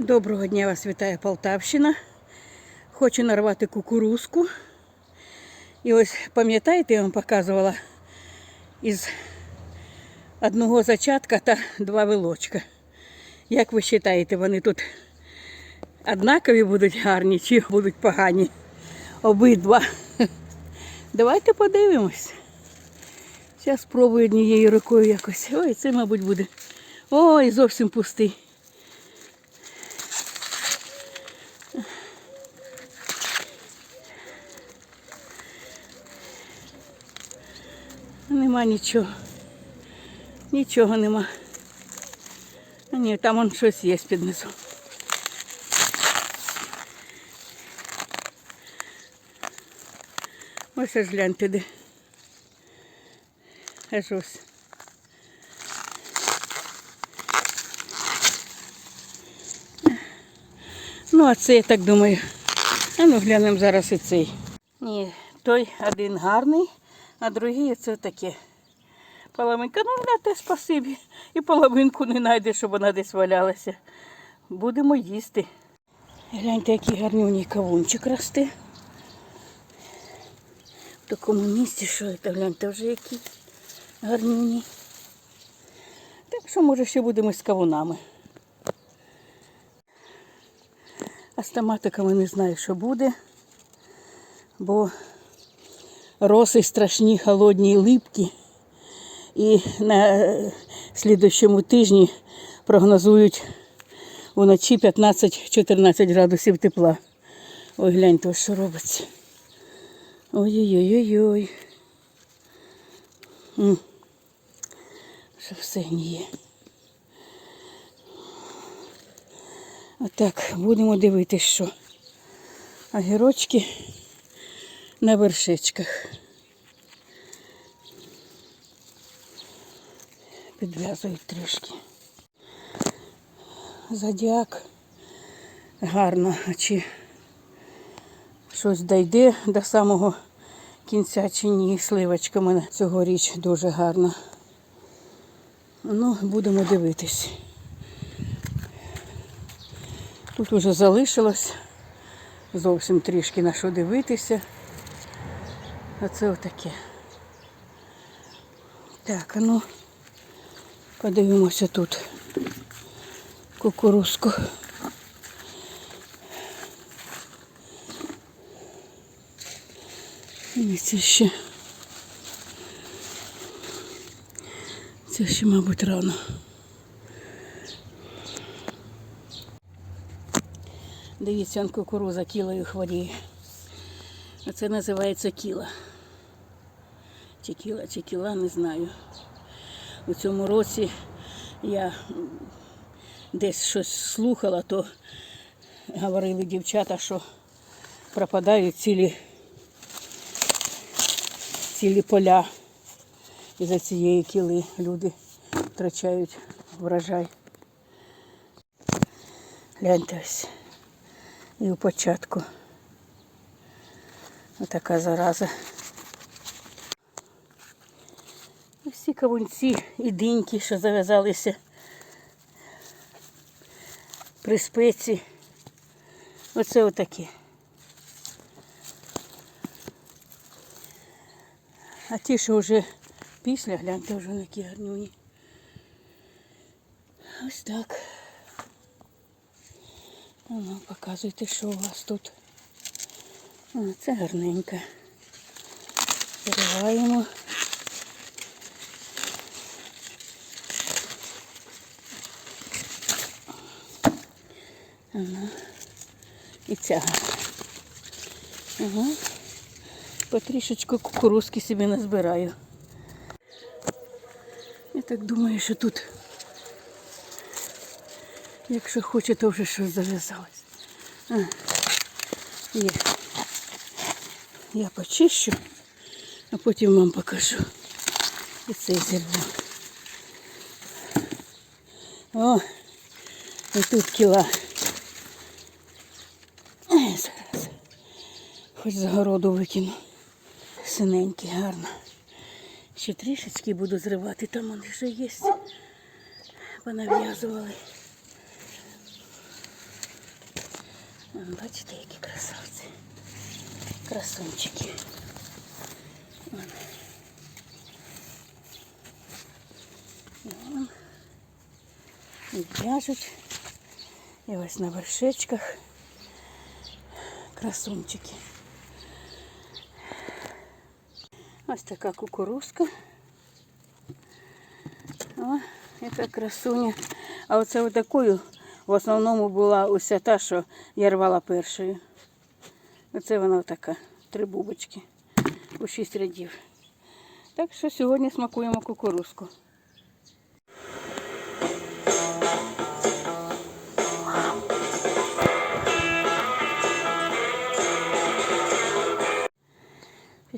Доброго дня вас вітає Полтавщина. Хочу нарвати кукурузку. І ось пам'ятаєте, я вам показувала із одного зачатка та два вилочка. Як ви вважаєте, вони тут однакові будуть гарні чи будуть погані? Обидва. Давайте подивимось. Зараз спробую однією рукою якось. Ой, це, мабуть, буде. Ой, зовсім пустий. Нема нічого. Нічого нема. А ні, там он щось є під низом. Ось аж гляньте де. Аж ось. Ну, а це я так думаю. А ну глянемо зараз і цей. Ні, той один гарний, а другий це таке. Половинка, ну гляньте, спасибі. І половинку не знайде, щоб вона десь валялася. Будемо їсти. Гляньте, який гарнюній кавунчик росте. В такому місці, що це, гляньте, вже який гарнюній. Так що, може, ще будемо з кавунами. А з томатиками не знаю, що буде, бо роси страшні, холодні і липкі. І на слідущому тижні прогнозують уночі 15-14 градусів тепла. Ой, гляньте, що робиться. Ой-ой-ой-ой. Що все гніє. Отак, будемо дивитися, що огірочки на вершечках. Підв'язують трішки. Зодіак гарно, чи щось дійде до самого кінця чи ні. Сливочка мене цьогоріч дуже гарна. Ну, будемо дивитись. Тут уже залишилось зовсім трішки на що дивитися. А це отаке. Так, ну подивимося тут кукурузку. І це ще. Це ще, мабуть, рано. Дивіться, он кукуруза кілою хворіє. Оце називається кіла. Чи кіла, чи кіла, не знаю. У цьому році я десь щось слухала, то говорили дівчата, що пропадають цілі, цілі поля із-за цієї кіли люди втрачають врожай. Гляньте ось. І у початку. Отака зараза. І кавунці і диньки, що зав'язалися при спеці. Оце отакі. А ті, що вже після, гляньте, вже які гарнюні. Ось так. А Ну, показуйте, що у вас тут. А, це гарненьке. Зариваємо. Ага. І ця. Ага. Потрішечку кукурузки собі назбираю. Я так думаю, що тут, якщо хоче, то вже щось зав'язалось. Є. Я почищу, а потім вам покажу. І цей зірву. О, і тут кіла. Зараз. Хоч з викину. Синенький, гарно. Ще трішечки буду зривати, там вони вже є. Понав'язували. Бачите, які красавці. Красунчики. В'яжуть. І ось на вершечках красунчики. Ось така кукурузка. О, яка красуня. А оце отакою в основному була уся та, що я рвала першою. Оце вона така. Три бубочки у шість рядів. Так що сьогодні смакуємо кукурузку.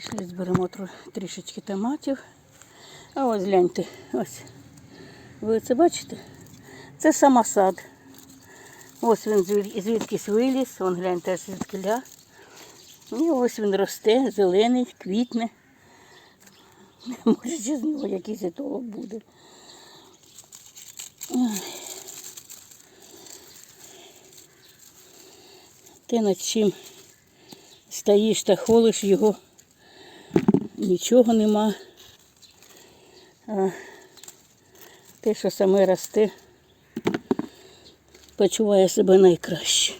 Пішли зберемо трішечки томатів. А ось гляньте, ось. Ви це бачите? Це самосад. Ось він звідкись виліз, вон гляньте звідкиля. І ось він росте, зелений, квітне. Може, ще з нього якийсь етолог буде. Те, над чим стоїш та холиш його, нічого нема. А те, що саме росте, почуває себе найкраще.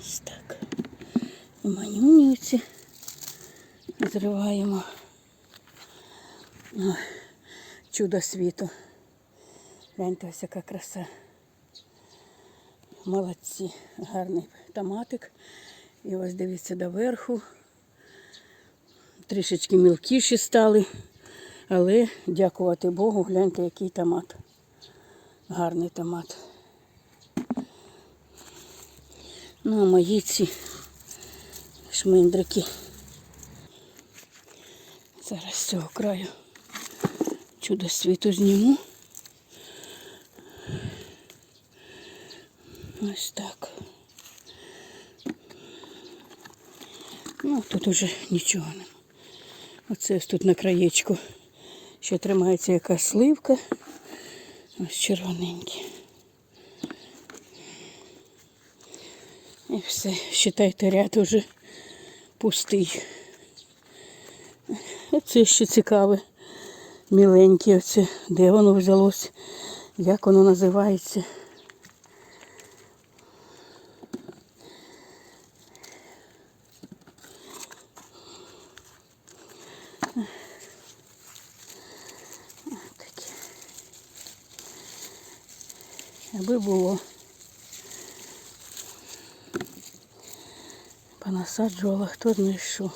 Ось так. І манюнюці зриваємо. Чудо світу. Гляньте, ось яка краса. Молодці. Гарний томатик. І ось дивіться доверху. Трішечки мілкіші стали. Але дякувати Богу, гляньте, який томат. Гарний томат. Ну, а мої ці шминдрики. Зараз з цього краю чудо світу зніму. Ось так. Ну, тут уже нічого нема. Оце ось тут на краєчку ще тримається якась сливка. Ось червоненькі. І все, считайте, ряд уже пустий. Оце ще цікаве. Міленьке оце. Де воно взялось? Як воно називається? Аби було. Понасаджувала, хто знайшов.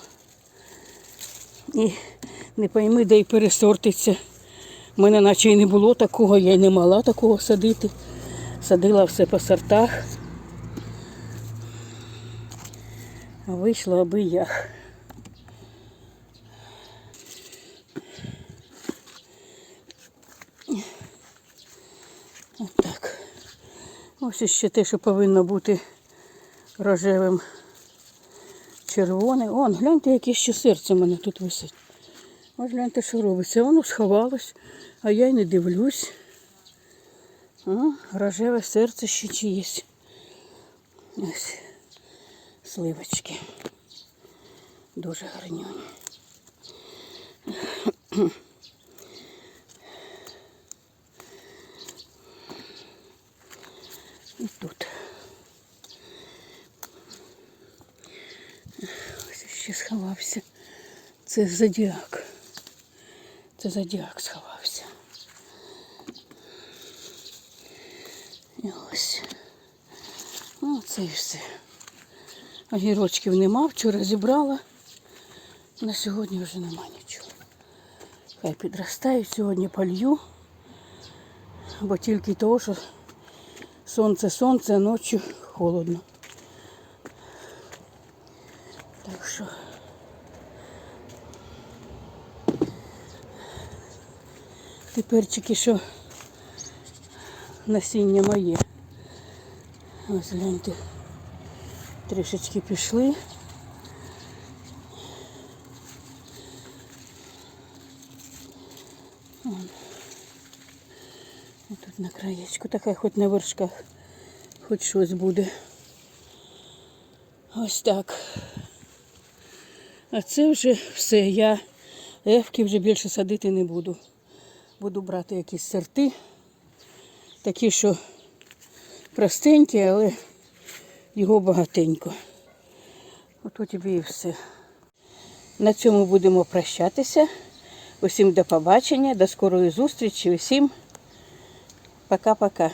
І не пойми, де й пересортиться. У мене наче й не було такого, я й не мала такого садити. Садила все по сортах. А вийшло аби як. Ось ще те, що повинно бути рожевим червоним. Вон, гляньте, яке ще серце в мене тут висить. Ось гляньте, що робиться. Воно сховалось, а я й не дивлюсь. Рожеве серце ще чиєсь. Ось сливочки. Дуже гарнюні. І тут. Ось ще сховався. Це зодіак. Це зодіак сховався. І ось. Ну, це і все. Огірочків нема, вчора зібрала. На сьогодні вже нема нічого. Хай підростають, сьогодні полью, бо тільки того, що сонце, сонце, а ночі холодно. Так що теперчики, що насіння моє. Ось гляньте, трішечки пішли. Вон. Тут на краєчку, така хоч на вершках хоч щось буде. Ось так. А це вже все. Я ефки вже більше садити не буду. Буду брати якісь сорти. Такі, що простенькі, але його багатенько. Ото тобі і все. На цьому будемо прощатися. Усім до побачення, до скорої зустрічі. Усім пока-пока.